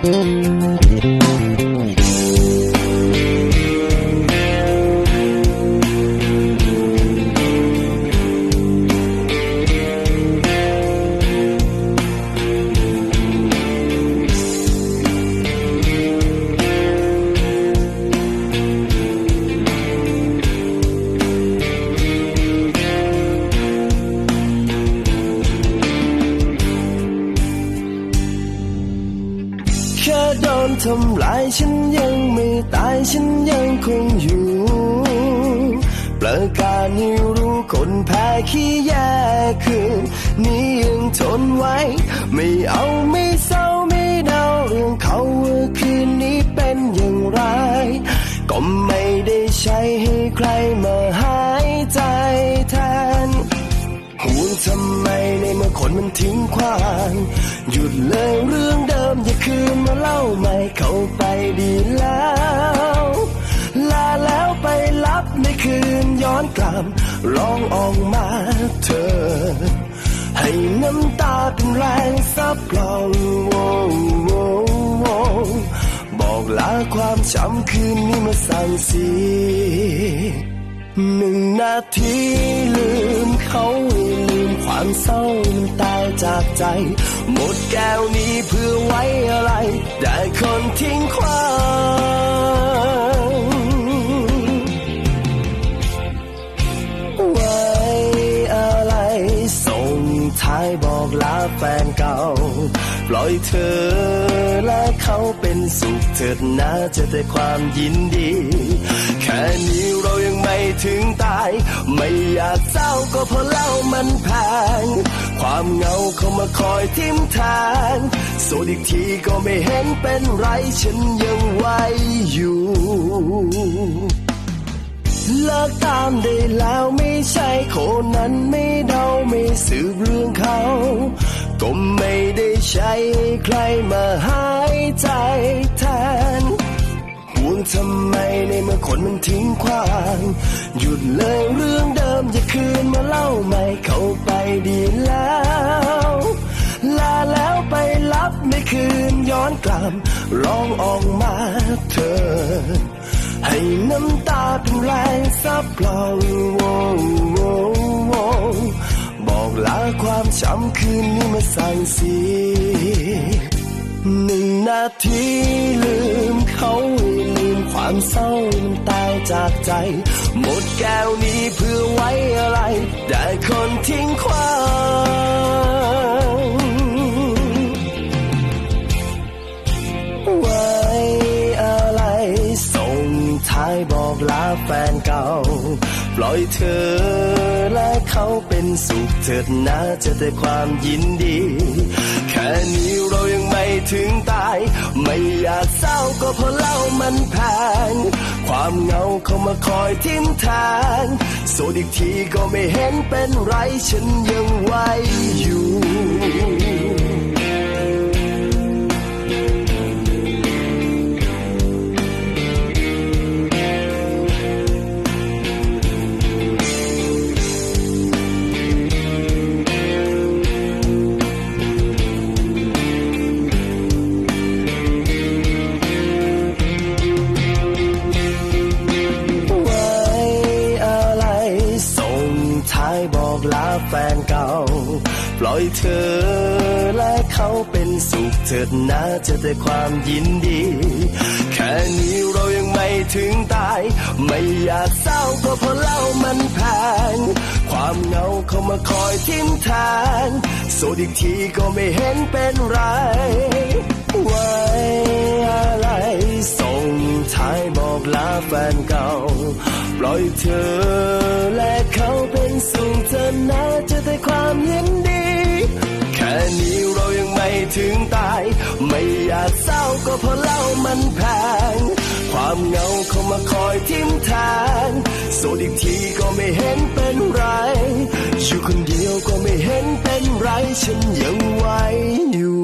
แค่ โดนทำลายฉันยังไม่ตายฉันยังคงอยู่ปลือการให้รู้คนแพ้ขี้แย่คืนนี้ยังทนไว้ ไม่เอาไม่เศร้าไม่เดาเรื่องเขาว่าคืนนี้เป็นอย่างไร ก็ไม่ได้ใช้ให้ใครมาหาำไมในเมื่อคนมันทิ้งขว้าง หยุดเลยเรื่องเดิมอย่าคืนมาเล่าใหม่เข้าไปดีแล้ว ลาแล้วไปรับไม่คืนย้อนกลับร้องออกมาเธอ ให้น้ำตาเป็นแรงซับลองโวโวโวบอกลาความช้ำคืนนี้มาสั่งเสียหนึ่งนาทีลืม เศร้ามันตายจากใจ หมดแก้วนี้เพื่อไว้อะไร ได้คนทิ้งขว้างไว้อะไร ส่งท้ายบอกลาแฟนเก่า ปล่อยเธอและเขาเป็นสุขเถิดนะจะแต่ความยินดี แค่นี้เรายังไม่ถึงตา ไม่อยากเศร้าก็เพราะเล่ามันแพงความเหงาเข้ามาคอยทิมแทงโสดอีกทีก็ไม่เห็นเป็นไรฉันยังไหวอยู่เลิกตามได้แล้วไม่ใช่คนนั้นไม่เดาไม่สืบเรื่องเขาก็ไม่ได้ใช้ใครมาหายใจแทน งทำไมในเมื่อคนมันทิ้งขว้าง หยุดเลยเรื่องเดิมอย่าคืนมาเล่าใหม่เข้าไปดีแล้ว ลาแล้วไปรับไม่คืนย้อนกลับร้องออกมาเธอ ให้น้ำตาเป็นแรงซับพลองโวโวโวบอกลาความช้ำคืนนี้มาสั่งเสียหนึ่งนาทีลืมเขาให้ลื ความเศร้ามันตายจากใจ หมดแก้วนี้เพื่อไว้อะไร ได้คนทิ้งขว้างไว้อะไร ส่งท้ายบอกลาแฟนเก่า ปล่อยเธอและเขาเป็นสุขเถิดนะจะแต่ความยินดี ค่นี้เรายังไม่ถึงตาย ไม่อยากเศร้าก็เพราะเล่ามันแพงความเหงาเข้ามาคอยทิมแทงโสดอีกทีก็ไม่เห็นเป็นไรฉันยังไหว บอกลาแฟนเก่า ปล่อยเธอและเขาเป็นสุขเถิดนะจะแต่ความยินดี แค่นี้เรายังไม่ถึงตาย ไม่อยากเศร้าก็เพราะเล่ามันแพงความเหงาเขามาคอยทิมทางโสดอีกทีก็ไม่เห็นเป็นไรไว้อะไรส่งท้ายบอกลาแฟนเก่า ปล่อยเธอ ถึงตาย ไม่อยากเศร้าก็เพราะเล่ามันแพง ความเหงาเขามาคอยทิ้มแทงโสดอีกทีก็ไม่เห็นเป็นไร อยู่คนเดียวก็ไม่เห็นเป็นไร ฉันยังไหวอยู่